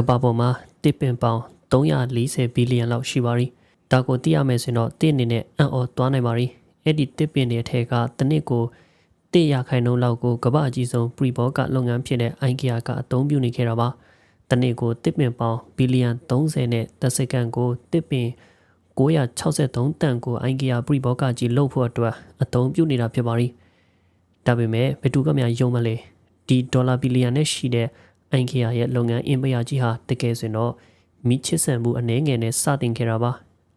ကမ္ဘာပေါ်မှာတစ်ပင်ပေါင်340ဘီလီယံလောက်ရှိပါရီဒါကိုသိရမယ်ဆိုရင်တော့တစ်အနေနဲ့အံ့ဩသွားနိုင်ပါရီအဲ့ဒီတစ်ပင်တွေထဲကတစ်နှစ်ကိုတစ်ရခိုင်နှုန်းလောက်ကိုကမ္ဘာအကြီးဆုံးပရီဘောကလုပ်ငန်းဖြစ်တဲ့ IKEA ကအသုံးပြုနေခဲ့တာပါတစ်နှစ်ကိုတစ်ပင်ပေါင်ဘီလီယံ30နဲ့တစ်စက္ကန့်ကိုတစ်ပင်963တန်ကို IKEA ပရီဘောကကြီးလုပ်ဖို့အတွက်အသုံးပြုနေတာဖြစ်ပါရီဒါပေမဲ့ဘယ်သူကမှယုံမလဲဒီဒေါ်လာဘီလီယံနဲ့ရှိတဲ့ IKEA ရဲ့လုပ်ငန်းအင်ပယာကြီးဟာတကယ်ဆိုရင်တော့မိချစ်ဆန်မှုအနှဲငယ်နဲ့စတင်ခဲ့တာပါ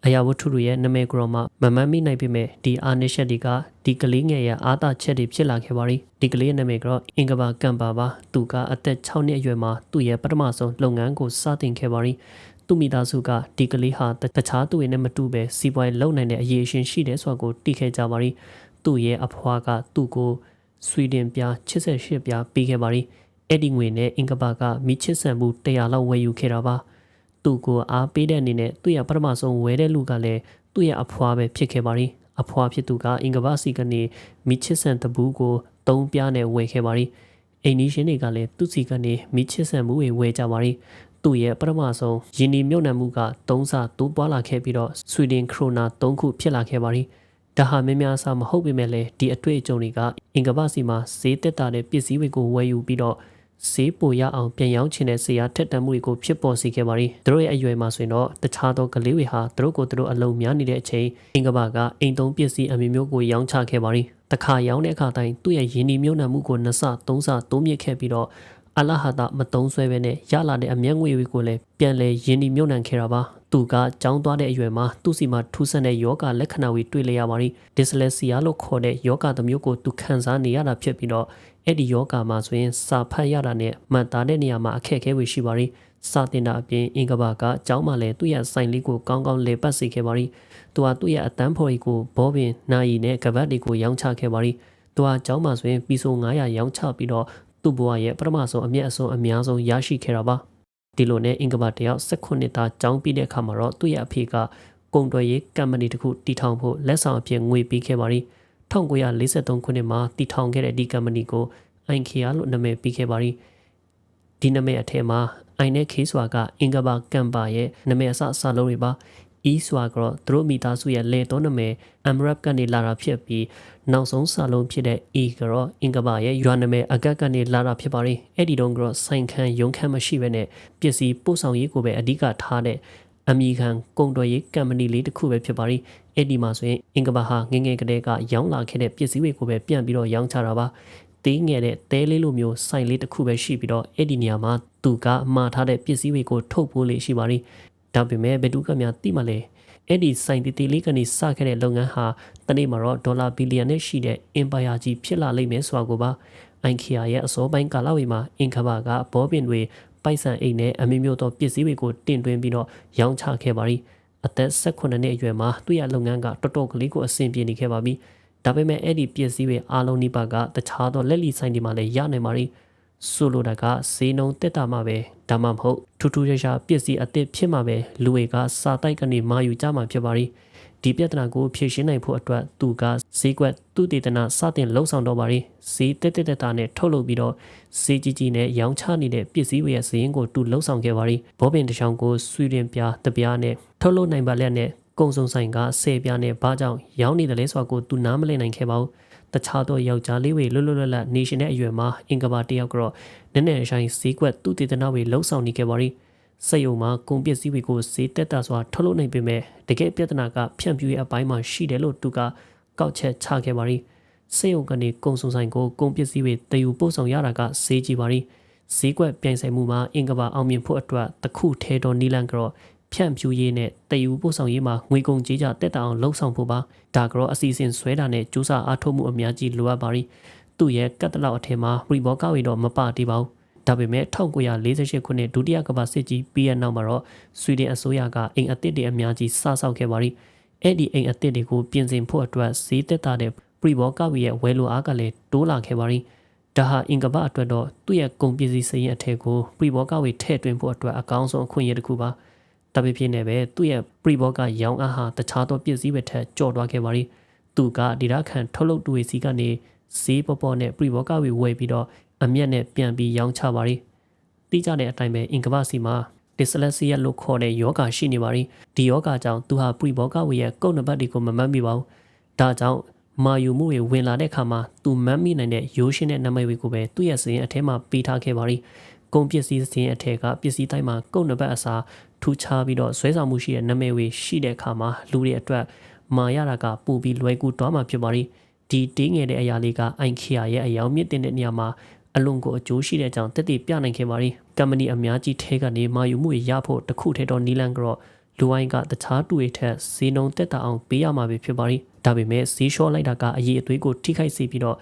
အရာဝတ္ထုတွေရဲ့နာမည်ကြော်မှမမှန်မိနိုင်ပေမဲ့ဒီအာနိရှက်တွေကဒီကလေးငယ်ရဲ့အာသာချက်တွေဖြစ်လာခဲ့ပါရီဒီကလေးရဲ့နာမည်ကတော့အင်ကဘာကမ်ပါပါသူကအသက်6နှစ်အရွယ်မှာသူ့ရဲ့ပထမဆုံးလုပ်ငန်းကိုစတင်ခဲ့ပါရီသူမိသားစုကဒီကလေးဟာတခြားသူတွေနဲ့မတူပဲစီးပွားရေးလုပ်နိုင်တဲ့အရေးအရှင်ရှိတယ်ဆိုတာကိုသိခဲ့ကြပါရီသူ့ရဲ့အဖွားကသူ့ကိုဆွီဒင်ပြား88ပြားပေးခဲ့ပါရီ အဲ့ဒီငွေနဲ့အင်ကဘာကမိချစ်ဆန်မှု100လောက်ဝယ်ယူခဲ့တာပါသူ့ကိုအားပေးတဲ့အနေနဲ့သူ့ရဲ့ပထမဆုံးဝယ်တဲ့လူကလည်းသူ့ရဲ့အဖွားပဲဖြစ်ခဲ့ပါရီအဖွားဖြစ်သူကအင်ကဘာစီကနေမိချစ်ဆန်တပူးကိုသုံးပြားနဲ့ဝယ်ခဲ့ပါရီအိမ်နီးရှင်တွေကလည်းသူ့စီကနေမိချစ်ဆန်မှုတွေဝယ်ကြပါရီသူ့ရဲ့ပထမဆုံးယင်းဒီမြုပ်နှံမှုက3ဆတိုးပွားလာခဲ့ပြီးတော့ဆွီဒင်ခရိုနာ3ခုဖြစ်လာခဲ့ပါရီဒါဟာများများစားမဟုတ်ပေမဲ့လည်းဒီအတွေ့အကြုံတွေကအင်ကဘာစီမှာဈေးတက်တာတဲ့ပစ္စည်းတွေကိုဝယ်ယူပြီးတော့ ဈေးပိုရအောင်ပြန်ရောင်းချင်တဲ့ဇေယျထက်တန်မှုတွေကိုဖြစ်ပေါ်စေခဲ့ပါရီသူတို့ရဲ့အရွယ်မှာဆိုရင်တော့တခြားသောကလေးတွေဟာသူတို့ကိုသူတို့အလုံးများနေတဲ့အချိန်အင်ကဘာကအိမ်သုံးပစ္စည်းအမျိုးမျိုးကိုရောင်းချခဲ့ပါရီတခါရောင်းတဲ့အခါတိုင်းသူ့ရဲ့ယင်းဒီမြုံနှံမှုကိုနှစ်ဆသုံးဆတိုးမြင့်ခဲ့ပြီးတော့အလဟာတာမတုံးဆွဲပဲနဲ့ရလာတဲ့အမျက်ငွေတွေကိုလည်းပြန်လဲယင်းဒီမြုံနှံခဲ့တာပါသူကကြောင်းသွားတဲ့အရွယ်မှာသူ့စီမှာထူးဆန်းတဲ့ယောဂလက္ခဏာတွေတွေ့လျက်ပါရီဒီစလက်ဆီယာလို့ခေါ်တဲ့ယောဂတစ်မျိုးကိုသူခံစားနေရတာဖြစ်ပြီးတော့ အဲ့ဒီယောဂမှာဆိုရင်စာဖတ်ရတာနဲ့မှတ်သားတဲ့နေရာမှာအခက်အခဲတွေရှိပါရီစာတင်တာအပြင်အင်ကဘာကအเจ้าမှလည်းသူ့ရဲ့ဆိုင်လေးကိုကောင်းကောင်းလေပတ်စေခဲ့ပါရီသူကသူ့ရဲ့အတန်းဖော်ကြီးကိုဘောပင်နာယီနဲ့ကပတ်တွေကိုရောင်းချခဲ့ပါရီသူကအเจ้าမှဆိုရင်ပီဆို900ရောင်းချပြီးတော့သူ့ဘဝရဲ့ပထမဆုံးအမျက်အစွန်းအများဆုံးရရှိခဲ့တာပါဒီလိုနဲ့အင်္ဂဘာတယောက်16သားကျောင်းပြီးတဲ့အခါမှာတော့သူ့ရဲ့အဖေကကုံတွယ်ရေးကမ္ပဏီတစ်ခုတည်ထောင်ဖို့လက်ဆောင်အဖြစ်ငွေပေးခဲ့ပါရီ 1943ခုနှစ်မှာတည်ထောင်ခဲ့တဲ့ဒီကမ္ပဏီကို IKEA လို့နာမည်ပေးခဲ့ပါရီဒီနာမည်အထက်မှာ I နဲ့ K ဆိုတာကအင်္ဂဘာကမ်ပါရဲ့နာမည်အစအစလုံးတွေပါ E ဆိုတာကတော့သူတို့မိသားစုရဲ့လေတော်နာမည် Amrap ကနေလာတာဖြစ်ပြီးနောက်ဆုံးစာလုံးဖြစ်တဲ့ E ကတော့အင်္ဂဘာရဲ့ရွာနာမည်အကတ်ကနေလာတာဖြစ်ပါတယ်အဲ့ဒီတော့ကတော့ဆိုင်ခန်းရုံခန်းမရှိဘဲနဲ့ပစ္စည်းပို့ဆောင်ရေးကိုပဲအဓိကထားတဲ့ အမီခံကုန်တော်ရေးကမ္ပဏီလေးတစ်ခုပဲဖြစ်ပါရီအဲ့ဒီမှာဆိုရင်အင်္ဂဘာဟာငငယ်ကလေးကရောင်းလာခဲ့တဲ့ပစ္စည်းတွေကိုပဲပြန်ပြီးတော့ရောင်းချတာပါသေးငယ်တဲ့တဲလေးလိုမျိုးဆိုင်လေးတစ်ခုပဲရှိပြီးတော့အဲ့ဒီနေရာမှာသူကမှာထားတဲ့ပစ္စည်းတွေကိုထုတ်ပိုးလေးရှိပါရီဒါပေမဲ့ဘယ်သူကများသိမလဲအဲ့ဒီဆိုင်တီတီလေးကနေစခဲ့တဲ့လုပ်ငန်းဟာတနေ့မှာတော့ဒေါ်လာဘီလီယံနဲ့ရှိတဲ့အင်ပါယာကြီးဖြစ်လာလိမ့်မယ်ဆိုတာကိုပါအိုင်ခီယာရဲ့အစောပိုင်းကာလဝေမှာအင်ကဘာကဘောပင်တွေ ပိုက်ဆံအိတ်နဲ့အမျိုးမျိုးသောပစ္စည်းတွေကိုတင်သွင်းပြီးတော့ရောင်းချခဲ့ပါရီအသက်18နှစ်အရွယ်မှာသူ့ရဲ့လုပ်ငန်းကတော်တော်ကလေးကိုအဆင်ပြေနေခဲ့ပါပြီဒါပေမဲ့အဲ့ဒီပစ္စည်းတွေအားလုံးနိပါကတခြားသောလက်လီဆိုင်တွေမှာလည်းရနိုင်ပါရီဆိုလိုတာကဈေးနှုန်းတက်တာမှပဲဒါမှမဟုတ်ထူးထူးခြားခြားပစ္စည်းအသစ်ဖြစ်မှပဲလူတွေကစာတိုက်ကနေမာယူကြမှာဖြစ်ပါရီ ဒီပြဿနာကိုဖြေရှင်းနိုင်ဖို့အတွက်သူကဈေးကွက်သူတည်တနာစတင်လှုပ်ဆောင်တော့ပါရီဈေးတက်တက်တက်တာနဲ့ထုတ်လုပ်ပြီးတော့ဈေးကြီးကြီးနဲ့ရောင်းချနေတဲ့ပစ္စည်းတွေရဲ့ဈေးရင်ကိုသူလှုပ်ဆောင်ခဲ့ပါရီဘောပင်တစ်ချောင်းကိုဆွေရင်ပြားတပြားနဲ့ထုတ်လုပ်နိုင်ပါလျက်နဲ့ကုံစုံဆိုင်ကဆယ်ပြားနဲ့ဘာကြောင့်ရောင်းနေတယ်လဲဆိုတာကိုသူနားမလည်နိုင်ခဲ့ပါဘူးတခြားသောယောက်ျားလေးတွေလွတ်လွတ်လပ်လပ်နေရှင်တဲ့အရွယ်မှာအင်္ဂဘာတယောက်ကတော့နည်းနည်းဆိုင်ဈေးကွက်သူတည်တနာတွေလှုပ်ဆောင်နေခဲ့ပါရီ စက်ရုံမှာကုန်ပစ္စည်းတွေကိုဈေးတက်တာစွာထုတ်လုပ်နိုင်ပေမဲ့တကယ်ပြဿနာကဖြန့်ဖြူးရဲ့အပိုင်းမှာရှိတယ်လို့သူကကောက်ချက်ချခဲ့ပါရီစက်ရုံကနေကုန်စုံဆိုင်ကိုကုန်ပစ္စည်းတွေတည်ယူပို့ဆောင်ရတာကဈေးကြီးပါရီဈေးကွက်ပြိုင်ဆိုင်မှုမှာအင်္ဂဘာအောင်မြင်ဖို့အတွက်တခုထဲတော်နီလန်ကတော့ဖြန့်ဖြူးရေးနဲ့တည်ယူပို့ဆောင်ရေးမှာငွေကုန်ကြေးကြတက်တာအောင်လှုံ့ဆော်ဖို့ပါဒါကတော့အစီအစဉ်ဆွဲတာနဲ့စူးစမ်းအားထုတ်မှုအများကြီးလိုအပ်ပါရီသူ့ရဲ့ကတ်တလောက်အထင်မှာရီဘောကဝေတော့မပတိပါဘူး ဒါပေမဲ့1948ခုနှစ်ဒုတိယကမ္ဘာစစ်ကြီးပြီးရနောက်မှာတော့ဆွီဒင်အစိုးရကအိမ်အသစ်တွေအများကြီးစဆောက်ခဲ့ပါရီအဲ့ဒီအိမ်အသစ်တွေကိုပြင်ဆင်ဖို့အတွက်ဈေးသက်သာတဲ့ပရိဘောကဝီရဲ့ဝယ်လိုအားကလည်းတိုးလာခဲ့ပါရီဒါဟာအင်ကဘအတွက်တော့သူ့ရဲ့ကုန်ပစ္စည်းစရင်အထက်ကိုပရိဘောကဝီထည့်သွင်းဖို့အတွက်အကောင်းဆုံးအခွင့်အရေးတစ်ခုပါဒါပေဖြစ်နေပဲသူ့ရဲ့ပရိဘောကရောင်းအားဟာတခြားသောပစ္စည်းတွေထက်ကျော်သွားခဲ့ပါရီသူကဒီရခန်ထုတ်လုပ်သူတွေစီကနေဈေးပေါ်ပေါ်နဲ့ပရိဘောကဝီဝယ်ပြီးတော့ အမျက်နဲ့ပြန်ပြီးရောင်းချပါရီသိကြတဲ့အတိုင်းပဲအင်ကဘာစီမှာဒီစလက်စီယလို့ခေါ်တဲ့ယောဂရှိနေပါရီဒီယောဂကြောင့်သူဟာပရိဘောဂဝေရဲ့ကုတ်နံပါတ်တွေကိုမမှတ်မိပါဘူးဒါကြောင့်မာယူမှုတွေဝင်လာတဲ့အခါမှာသူမှတ်မိနိုင်တဲ့ရိုးရှင်းတဲ့နာမည်တွေကိုပဲသူ့ရဲ့စရင်အထဲမှာပေးထားခဲ့ပါရီကုန်ပစ္စည်းစရင်အထက်ကပစ္စည်းတိုင်းမှာကုတ်နံပါတ်အစားထူခြားပြီးတော့ဆွဲဆောင်မှုရှိတဲ့နာမည်တွေရှိတဲ့အခါမှာလူတွေအတွက်မာရတာကပိုပြီးလွယ်ကူသွားမှာဖြစ်ပါရီဒီတင်းငယ်တဲ့အရာလေးကအိုင်ခီယာရဲ့အယောင်မြင့်တဲ့နေရာမှာ အလွန်ကိုအကျိုးရှိတဲ့အကြောင်းတက်တည်ပြနိုင်ခဲ့ပါရီကမ္ပဏီအများကြီးထဲကနေမာယူမှုရဖို့တခုထဲတော့နီလန်ကတော့လူဝိုင်းကတခြားတူတွေထက်ဈေးနှုန်းတက်တာအောင်ပေးရမှာပဲဖြစ်ပါရီဒါပေမဲ့ဈေးလျှော့လိုက်တာကအရေးအသွေးကိုထိခိုက်စေပြီးတော့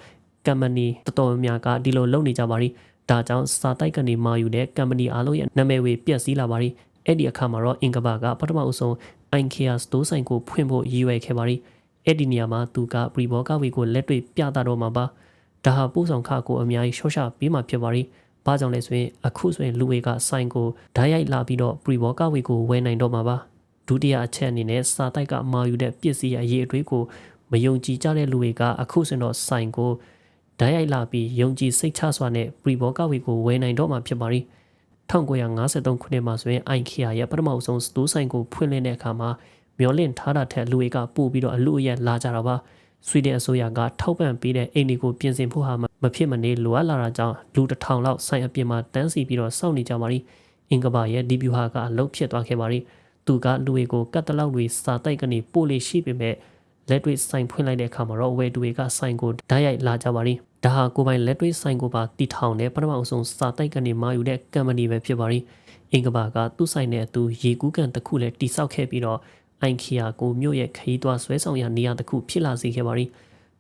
ကမ္ပဏီတော်တော်များများကဒီလိုလုပ်နေကြပါရီဒါကြောင့်စာတိုက်ကနေမာယူတဲ့ကမ္ပဏီအားလုံးရဲ့နာမည်ဝေပြက်စီးလာပါရီအဲ့ဒီအခါမှာတော့အင်ကဘာကပထမအဆုံး IKEA စတိုးဆိုင်ကိုဖွင့်ဖို့ရည်ရွယ်ခဲ့ပါရီအဲ့ဒီနေရာမှာသူကပရီဘောကဝေကိုလက်တွေ့ပြတာတော့မှာပါ ဒါဟာပို့ဆောင်ခကိုအများကြီးရှော့ရှပေးမှဖြစ်ပါရီဘာကြောင့်လဲဆိုရင်အခုဆိုရင်လူဝေကဆိုင်ကိုဓာတ်ရိုက်လာပြီးတော့ပရီဘောကဝေကိုဝယ်နိုင်တော့မှာပါဒုတိယအချက်အနေနဲ့စာတိုက်ကမာယူတဲ့ပစ္စည်းအရေးအသွေးကိုမယုံကြည်ကြတဲ့လူတွေကအခုဆိုတော့ဆိုင်ကိုဓာတ်ရိုက်လာပြီးယုံကြည်စိတ်ချစွာနဲ့ပရီဘောကဝေကိုဝယ်နိုင်တော့မှာဖြစ်ပါရီ1953ခုနှစ်မှာဆိုရင် IKEA ရဲ့ပထမဆုံးစတိုးဆိုင်ကိုဖွင့်လှစ်တဲ့အခါမှာမျောလင့်ထားတာထက်လူတွေကပို့ပြီးတော့အလူအယက်လာကြတာပါ ဆွီဒင်အစိုးရကထောက်ပံ့ပေးတဲ့အိမ်တွေကိုပြင်ဆင်ဖို့ဟာမဖြစ်မနေလိုအပ်လာတာကြောင့်လူတစ်ထောင်လောက်ဆိုင်အပြင်မှာတန်းစီပြီးတော့စောင့်နေကြပါရီအင်ကဘာရဲ့ဒီဗျူဟာကအလုတ်ဖြစ်သွားခဲ့ပါရီသူကလူတွေကိုကတ်တလောက်တွေစာတိုက်ကနေပို့လေရှိပေမဲ့လက်တွေ့ဆိုင်ဖွင့်လိုက်တဲ့အခါမှာတော့ဝယ်သူတွေကဆိုင်ကိုဓာတ်ရိုက်လာကြပါရီဒါဟာကိုပိုင်လက်တွေ့ဆိုင်ကိုပါတီထောင်တဲ့ပထမအဆုံးစာတိုက်ကနေမာယူတဲ့ကမ္ပဏီပဲဖြစ်ပါရီအင်ကဘာကသူ့ဆိုင်နဲ့အတူရေကူးကန်တစ်ခုလည်းတိစောက်ခဲ့ပြီးတော့ အိုင်ခီယာကိုမြို့ရဲ့ခရီးသွားဆွဲဆောင်ရာနေရာတစ်ခုဖြစ်လာစေခဲ့ပါရီ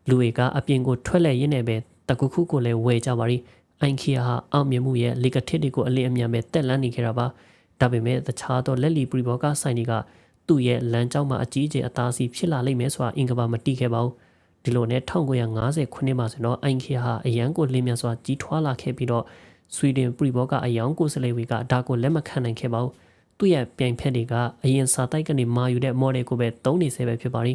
လူတွေကအပြင်ကိုထွက်လဲရင်းနဲ့ပဲတကူခုကိုလည်းဝယ်ကြပါရီအိုင်ခီယာဟာအောင်မြင်မှုရဲ့လေကထစ်တွေကိုအလင်းအမြန်ပဲတက်လန်းနေခဲ့တာပါဒါပေမဲ့တခြားသောလက်လီပရီဘောကဆိုင်တွေကသူ့ရဲ့လမ်းကြောင်းမှာအကြီးအကျယ်အသားစီဖြစ်လာလိမ့်မယ်ဆိုတာအင်ကဘာမတိခဲ့ပါဘူးဒီလိုနဲ့1950ခုနှစ်မှာဆိုတော့အိုင်ခီယာဟာအရန်ကိုလင်းမြန်စွာကြီးထွားလာခဲ့ပြီးတော့ဆွီဒင်ပရီဘောကအယောင်ကိုစလေဝီကဒါကိုလက်မခံနိုင်ခဲ့ပါဘူး သူ့ရဲ့ပြိုင်ဖက်တွေကအရင်စာတိုက်ကနေမာယူတဲ့ model ကိုပဲသုံးနေစေပဲဖြစ်ပါလိ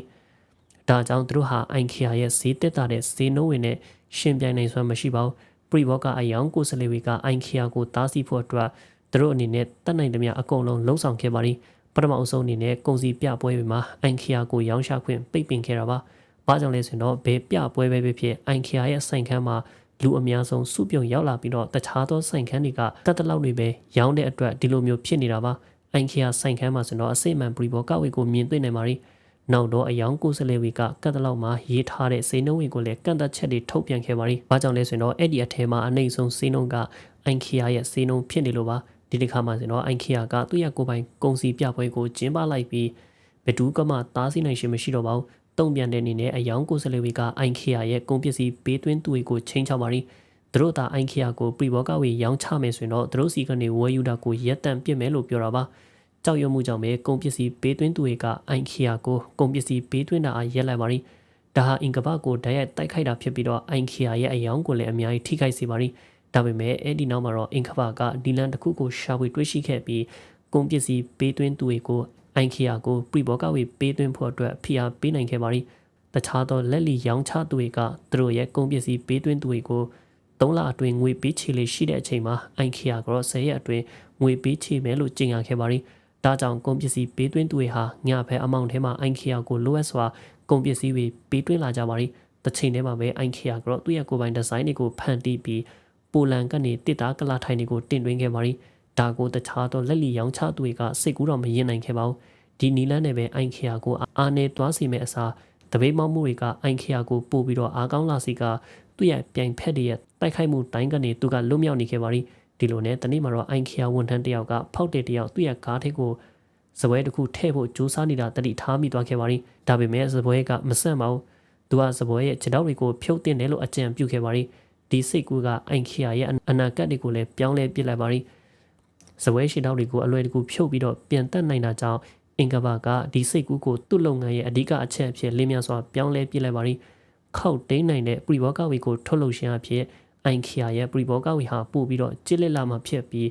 ဒါကြောင့်သူတို့ဟာ IKEA ရဲ့ဈေးတက်တာတဲ့ဈေးနှုန်းဝင်နဲ့ရှင်ပြိုင်နိုင်စွမ်းမရှိပါဘူးပရီဘောကအယောင်ကိုစလေဝီက IKEA ကိုတားဆီးဖို့အတွက်သူတို့အနေနဲ့တတ်နိုင်သမျှအကုန်လုံးလှုံ့ဆော်ခဲ့ပါလိပထမအဆုံးအနေနဲ့ကုန်စည်ပြပွဲတွေမှာ IKEA ကိုရောင်းချခွင့်ပိတ်ပင်ခဲ့တာပါ။ဘာကြောင့်လဲဆိုတော့ဘေးပြပွဲပဲဖြစ်ဖြစ် IKEA ရဲ့ဆိုင်ခန်းမှာလူအများဆုံးစုပြုံရောက်လာပြီးတော့တခြားသောဆိုင်ခန်းတွေကတတ်တလောက်တွေပဲရောင်းတဲ့အတွက်ဒီလိုမျိုးဖြစ်နေတာပါ။ အိုင်ခီယာဆိုင်ခန်းမှာဆိုတော့အစိမ့်မှန်ပရီဘောကဝေကိုမြင်တွေ့နိုင်ပါရီနောက်တော့အယောင်ကိုစလေဝီကကတ်တလောက်မှာရေးထားတဲ့စိနှုံးဝေကိုလည်းကန့်သက်ချက်တွေထုတ်ပြန်ခဲ့ပါရီ။ဘာကြောင့်လဲဆိုတော့အဲ့ဒီအထဲမှာအနိုင်ဆုံးစိနှုံးကအိုင်ခီယာရဲ့စိနှုံးဖြစ်နေလို့ပါဒီတစ်ခါမှာဆိုတော့အိုင်ခီယာကသူ့ရဲ့ကိုယ်ပိုင်ကုန်စည်ပြပွဲကိုကျင်းပလိုက်ပြီးဘဒူးကမှတားဆီးနိုင်ရှင်မရှိတော့ပါဘူး။တုံ့ပြန်တဲ့အနေနဲ့အယောင်ကိုစလေဝီကအိုင်ခီယာရဲ့ကုန်ပစ္စည်းပေးသွင်းသူတွေကိုချိန်ချပါရီ။ သူတို့သာအိုင်ခီယာကိုပရီဘောကဝေရောင်းချမယ်ဆိုရင်တော့သူတို့စီကနေဝယ်ယူတာကိုရက်တန့်ပြစ်မယ်လို့ပြောတာပါကြောက်ရွံ့မှုကြောင့်ပဲကုန်ပစ္စည်းပေးသွင်းသူတွေကအိုင်ခီယာကိုကုန်ပစ္စည်းပေးသွင်းတာအားရက်လိုက်ပါရီဒါဟာအင်ကဘကိုဓာတ်ရိုက်တိုက်ခိုက်တာဖြစ်ပြီးတော့အိုင်ခီယာရဲ့အယောင်ကိုလည်းအများကြီးထိခိုက်စေပါရီဒါပေမဲ့အဲ့ဒီနောက်မှာတော့အင်ကဘကဒီလန်တစ်ခုကိုရှာဖွေတွေ့ရှိခဲ့ပြီးကုန်ပစ္စည်းပေးသွင်းသူတွေကိုအိုင်ခီယာကိုပရီဘောကဝေပေးသွင်းဖို့အတွက်ဖိအားပေးနိုင်ခဲ့ပါရီတခြားသောလက်လီရောင်းချသူတွေကသူတို့ရဲ့ကုန်ပစ္စည်းပေးသွင်းသူတွေကို 3လအတွင်းငွေပေးချေလေးရှိတဲ့အချိန်မှာအိုင်ခီယာကတော့10ရက်အတွင်းငွေပေးချေမယ်လို့ကြေညာခဲ့ပါရီဒါကြောင့်ကုန်ပစ္စည်းပေးသွင်းသူတွေဟာညဘက်အမောင့်ထဲမှာအိုင်ခီယာကိုလိုအပ်စွာကုန်ပစ္စည်းတွေပေးသွင်းလာကြပါရီတစ်ချိန်တည်းမှာပဲအိုင်ခီယာကတော့သူ့ရဲ့ကိုယ်ပိုင်ဒီဇိုင်းတွေကိုဖန်တီးပြီးပိုလန်ကနေတစ်သားကလာထိုင်တွေကိုတင်သွင်းခဲ့ပါရီဒါကိုတခြားသောလက်လီရောင်းချသူတွေကစိတ်ကူးတော့မရင်နိုင်ခဲ့ပါဘူးဒီနီလန်းနဲ့ပဲအိုင်ခီယာကိုအာနေသွားစီမဲ့အစားတပိတ်မောက်မှုတွေကအိုင်ခီယာကိုပို့ပြီးတော့အားကောင်းလာစီက သူ့ရဲ့ပြိုင်ဖက်တွေရဲ့တိုက်ခိုက်မှုတိုင်းကနေသူကလွတ်မြောက်နေခဲ့ပါရီဒီလိုနဲ့တနေ့မှာတော့အိုင်ခီယာဝန်ထမ်းတယောက်ကဖောက်တဲ့တယောက်သူ့ရဲ့ကားထိပ်ကိုစပွဲတစ်ခုထည့်ဖို့ကြိုးစားနေတာတတိထားမိသွားခဲ့ပါရီဒါပေမဲ့စပွဲကမဆန့်ပါဘူးသူကစပွဲရဲ့ခြေထောက်တွေကိုဖြုတ်တင်တယ်လို့အကြံပြုခဲ့ပါရီဒီစိတ်ကူးကအိုင်ခီယာရဲ့အနာဂတ်တွေကိုလည်းပြောင်းလဲပစ်လိုက်ပါရီစပွဲရှိတောက်တွေကိုအလွယ်တကူဖြုတ်ပြီးတော့ပြန်တက်နိုင်တာကြောင့်အင်ကဘာကဒီစိတ်ကူးကိုသူ့လုပ်ငန်းရဲ့အဓိကအချက်အဖြစ်လင်းမြန်စွာပြောင်းလဲပစ်လိုက်ပါရီ ခောက်တိန်နိုင်တဲ့ပရီဘောကဝီကိုထုတ်လုပ်ရှင်အဖြစ်အိုင်ခီယာရဲ့ပရီဘောကဝီဟာပို့ပြီးတော့ကြစ်လက်လာမှဖြစ်ပြီး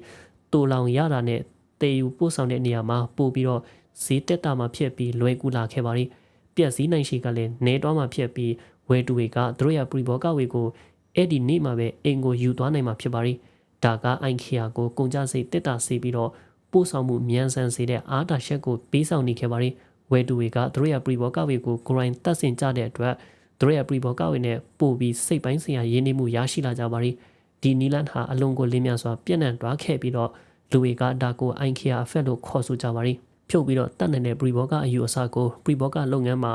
တူလောင်ရတာနဲ့တေယူပို့ဆောင်တဲ့နေရာမှာပို့ပြီးတော့ဈေးတက်တာမှဖြစ်ပြီးလွယ်ကူလာခဲ့ပါရီပြက်စည်းနိုင်ရှိကလည်းနေတော့မှဖြစ်ပြီးဝဲတူတွေကသူတို့ရဲ့ပရီဘောကဝီကိုအဲ့ဒီနေ့မှာပဲအင်ကိုယူသွားနိုင်မှာဖြစ်ပါရီဒါကအိုင်ခီယာကိုကုန်ကြစိတ်တက်တာစေပြီးတော့ပို့ဆောင်မှုမြန်ဆန်စေတဲ့အားတာရှက်ကိုပေးဆောင်နေခဲ့ပါတယ်ဝဲတူတွေကသူတို့ရဲ့ပရီဘောကဝေကိုကိုရိုင်းတက်ဆင်ကြတဲ့အတွက်သူ တို့ရဲ့ပရီဘောကဝေနဲ့ပို့ပြီးစိတ်ပိုင်းဆိုင်ရာရင်းနှီးမှုရရှိလာကြပါတယ်ဒီနီလန်ဟာအလွန်ကိုလင်းမြစွာပြန့်နှံ့သွားခဲ့ပြီးတော့လူတွေကဒါကိုအိုင်ခီယာအဖက်လို့ခေါ်ဆိုကြပါတယ်ဖြုတ်ပြီးတော့တတ်နိုင်တဲ့ပရီဘောကအယူအဆကိုပရီဘောကလုပ်ငန်းမှာ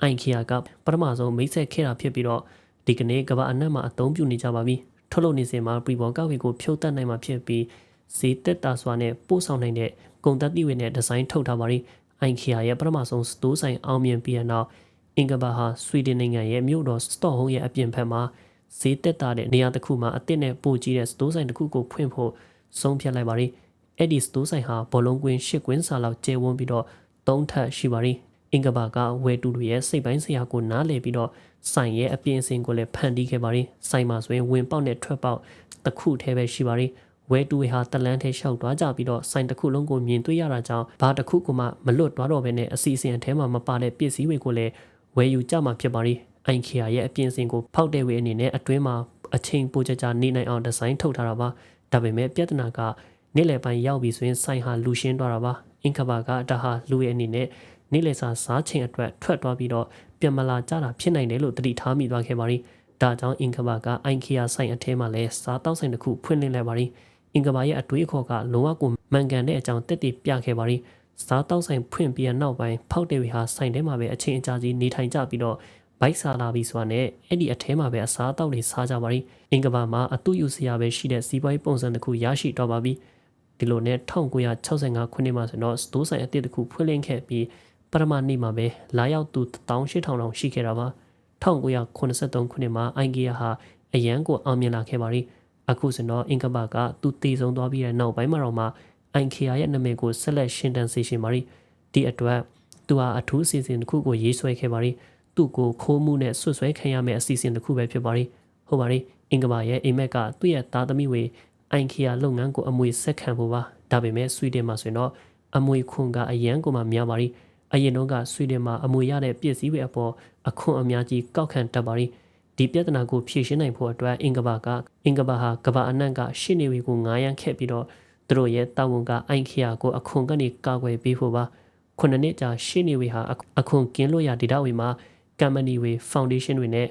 အိုင်ခီယာကပထမဆုံးမိတ်ဆက်ခဲ့တာဖြစ်ပြီးတော့ဒီကနေ့ကမ္ဘာအနှံ့မှာအသုံးပြုနေကြပါပြီထုတ်လုပ်နေစဉ်မှာပရီဘောကဝေကိုဖြုတ်တတ်နိုင်မှာဖြစ်ပြီးဈေးတက်တာစွာနဲ့ပို့ဆောင်နိုင်တဲ့ကုန်သက်တိဝေနဲ့ဒီဇိုင်းထုတ်ထားပါရီအိုင်ခီယာရဲ့ပထမဆုံးစတိုးဆိုင်အောင်မြင်ပြီးတဲ့နောက် အင်္ဂဘာဟာဆွီဒင်နိုင်ငံရဲ့မြို့တော်စတော့ဟုံးရဲ့အပြင်ဘက်မှာဈေးတက်တာတဲ့နေရာတစ်ခုမှာအသစ်နဲ့ပိုကြီးတဲ့စတိုးဆိုင်တစ်ခုကိုဖွင့်ဖို့ဆုံးဖြတ်လိုက်ပါရီအဲ့ဒီစတိုးဆိုင်ဟာဘောလုံးကွင်းရှစ်ကွင်းစာလောက်ကျဲဝန်းပြီးတော့သုံးထပ်ရှိပါရီအင်္ဂဘာကဝယ်တူတွေရဲ့စိတ်ပိုင်းဆရာကိုနားလည်ပြီးတော့ဆိုင်ရဲ့အပြင်အစင်ကိုလည်းဖန်တီးခဲ့ပါရီဆိုင်မှာဆိုရင်ဝင်ပေါက်နဲ့ထွက်ပေါက်တစ်ခုတည်းပဲရှိပါရီဝဲတူဝေဟာတလန်းထဲလျှောက်သွားကြပြီးတော့ဆိုင်တစ်ခုလုံးကိုမြင်တွေ့ရတာကြောင့်ဘာတစ်ခုကမှမလွတ်သွားတော့ဘဲနဲ့အစီအစဉ်အထဲမှာမပါတဲ့ပစ္စည်းတွေကိုလည်း ဝယ်ယူကြမှာဖြစ်ပါရီအိုင်ခီယာရဲ့အပြင်အစင်ကိုဖောက်တဲ့ဝေအနေနဲ့အတွင်းမှာအချိန်ပိုကြကြနေနိုင်အောင်ဒီဇိုင်းထုတ်ထားတာပါဒါပေမဲ့ပြဿနာကနေ့လယ်ပိုင်းရောက်ပြီဆိုရင်ဆိုင်ဟာလူရှင်းသွားတာပါအင်ကဘာကဒါဟာလူရဲ့အနေနဲ့နေ့လယ်စာစားချိန်အတွက်ထွက်သွားပြီးတော့ပြန်မလာကြတာဖြစ်နိုင်တယ်လို့တတိထားမိသွားခဲ့ပါရီဒါကြောင့်အင်ကဘာကအိုင်ခီယာဆိုင်အထဲမှာလဲစားတောက်ဆိုင်တစ်ခုဖွင့်လှစ်လိုက်ပါရီအင်ကဘာရဲ့အတွေးအခေါ်ကလုံးဝကိုမှန်ကန်တဲ့အကြောင်းတက်တည်ပြခဲ့ပါရီ စားတောက်ဆိုင်ဖွင့်ပြီးနောက်ပိုင်းဖောက်တဲ့ဝေဟာဆိုင်ထဲမှာပဲအချိန်အကြာကြီးနေထိုင်ကြပြီးတော့ဘိုက်စားလာပြီဆိုတာနဲ့အဲ့ဒီအထဲမှာပဲအစားအသောက်တွေစားကြပါရီအင်ကဘာမှာအတူယူစရာပဲရှိတဲ့စီးပွားရေးပုံစံတစ်ခုရရှိတော့ပါပြီဒီလိုနဲ့1965ခုနှစ်မှာဆိုတော့စတိုးဆိုင်အသစ်တစ်ခုဖွင့်လှစ်ခဲ့ပြီးပထမနေ့မှာပဲလာရောက်သူ18000တောင်ရှိခဲ့တာပါ1983ခုနှစ်မှာအိုင်ဂီယာဟာအရန်ကိုအောင်မြင်လာခဲ့ပါရီအခုဆိုတော့အင်ကဘာကသူတည်ဆုံသွားပြီးတဲ့နောက်ပိုင်းမှာတော့မှ အိုင်ခီယာရဲ့နာမည်ကိုဆက်လက်ရှင်းတန်းစေရှင်ပါရီဒီအတွက်သူဟာအထူးအစီအစဉ်တစ်ခုကိုရေးဆွဲခဲ့ပါရီသူ့ကိုခိုးမှုနဲ့ဆွဆွဲခံရမယ့်အစီအစဉ်တစ်ခုပဲဖြစ်ပါရီဟုတ်ပါရီအင်ကဘာရဲ့အိမ်မက်ကသူ့ရဲ့သားသမီးဝေအိုင်ခီယာလုပ်ငန်းကိုအမွေဆက်ခံဖို့ပါဒါပေမဲ့ဆွီဒင်မှာဆိုရင်တော့အမွေခွန်ကအရန်ကိုမှများပါရီအရင်တော့ကဆွီဒင်မှာအမွေရတဲ့ပစ္စည်းတွေအပေါ်အခွန်အများကြီးကောက်ခံတတ်ပါရီဒီပြဿနာကိုဖြေရှင်းနိုင်ဖို့အတွက်အင်ကဘာကအင်ကဘာဟာကဘာအနန့်ကရှစ်နေဝီကိုငားရမ်းခဲ့ပြီးတော့ သူတို့ရဲ့တာဝန်ကအိုင်ခီယာကိုအခွန်ကနေကာကွယ်ပေးဖို့ပါခုနှစ်နှစ်ကြာရှစ်နေဝီဟာအခွန်ကင်းလို့ရဒေတာဝီမှာကမ်ပဏီဝေဖောင်ဒေးရှင်းတွေနဲ့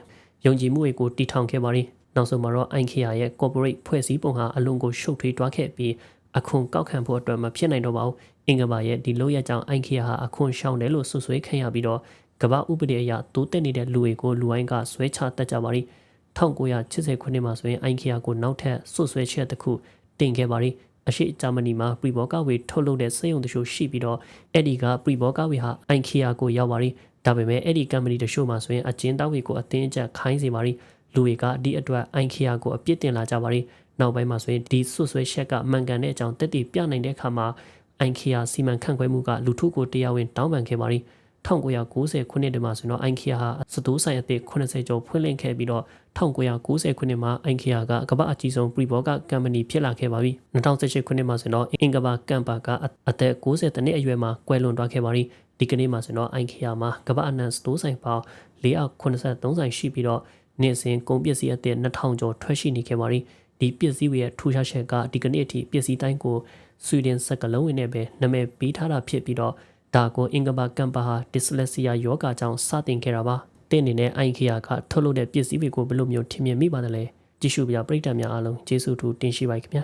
ယုံကြည်မှုတွေကိုတည်ထောင်ခဲ့ပါရီနောက်ဆုံးမှာတော့အိုင်ခီယာရဲ့ corporate ဖွဲ့စည်းပုံဟာအလွန်ကိုရှုပ်ထွေးသွားခဲ့ပြီးအခွန်ကောက်ခံဖို့အတွက်မဖြစ်နိုင်တော့ပါဘူးအင်္ဂဘာရဲ့ဒီလိုရကြောင်အိုင်ခီယာဟာအခွန်ရှောင်တယ်လို့ဆွဆွဲခံရပြီးတော့ကမ္ဘာဥပဒေအရတိုးတက်နေတဲ့လူတွေကိုလူဝိုင်းကဆွဲချတတ်ကြပါရီ1980ခုနှစ်မှာဆိုရင်အိုင်ခီယာကိုနောက်ထပ်ဆွဆွဲချက်တစ်ခုတင်ခဲ့ပါရီ အရှိဂျာမနီမှာပရီဘောကဝေထုတ်လုပ်တဲ့စက်ရုံတချို့ရှိပြီးတော့အဲ့ဒီကပရီဘောကဝေဟာအိုင်ခီယာကိုရောက်ပါရီဒါပေမဲ့အဲ့ဒီကမ်ပဏီတချို့မှာဆိုရင်အကျဉ်းသားတွေကိုအတင်းအကျပ်ခိုင်းစေပါရီလူတွေကဒီအတွက်အိုင်ခီယာကိုအပြစ်တင်လာကြပါရီနောက်ပိုင်းမှာဆိုရင်ဒီဆွဆွဲချက်ကမှန်ကန်တဲ့အကြောင်းတက်တည်ပြနိုင်တဲ့အခါမှာအိုင်ခီယာစီမံခန့်ခွဲမှုကလူထုကိုတရားဝင်တောင်းပန်ခဲ့ပါရီ 1990ခုနှစ်တည်းမှာဆိုတော့အိုင်ခီယာဟာစတိုးဆိုင်အသစ်80ကျော်ဖွင့်လှစ်ခဲ့ပြီးတော့1990ခုနှစ်မှာအိုင်ခီယာကကမ္ဘာအကြီးဆုံးပရီဘောကကမ်ပဏီဖြစ်လာခဲ့ပါပြီ2018ခုနှစ်မှာဆိုတော့အင်ကဘာကမ်ပါကအသက်60တနှစ်အရွယ်မှာကွယ်လွန်သွားခဲ့ပါပြီဒီကနေ့မှာဆိုတော့အိုင်ခီယာမှာကမ္ဘာအနှံစတိုးဆိုင်ပေါင်း483ဆိုင်ရှိပြီးတော့နေ့စဉ်ကုန်ပစ္စည်းအသစ်2000ကျော်ထွက်ရှိနေခဲ့ပါပြီဒီပစ္စည်းတွေရဲ့ထူးခြားချက်ကဒီကနေ့အထိပစ္စည်းတိုင်းကိုဆွီဒင်စက်ကလုံးဝင်နဲ့ပဲနာမည်ပေးထားတာဖြစ်ပြီးတော့ ဒါကိုအင်္ဂဘာကမ်ပါဟာဒစ်လက်ဆီယာယောဂါကြောင့်စတင်ခဲ့တာပါတဲ့အနေနဲ့အိုင်ခီယာကထုတ်လုပ်တဲ့ပစ္စည်းတွေကိုဘယ်လိုမျိုးထင်မြင်မိပါသလဲကြည့်ရှုပြပြပရိသတ်များအားလုံးကျေးဇူးတူတင်ရှိပါခင်ဗျာ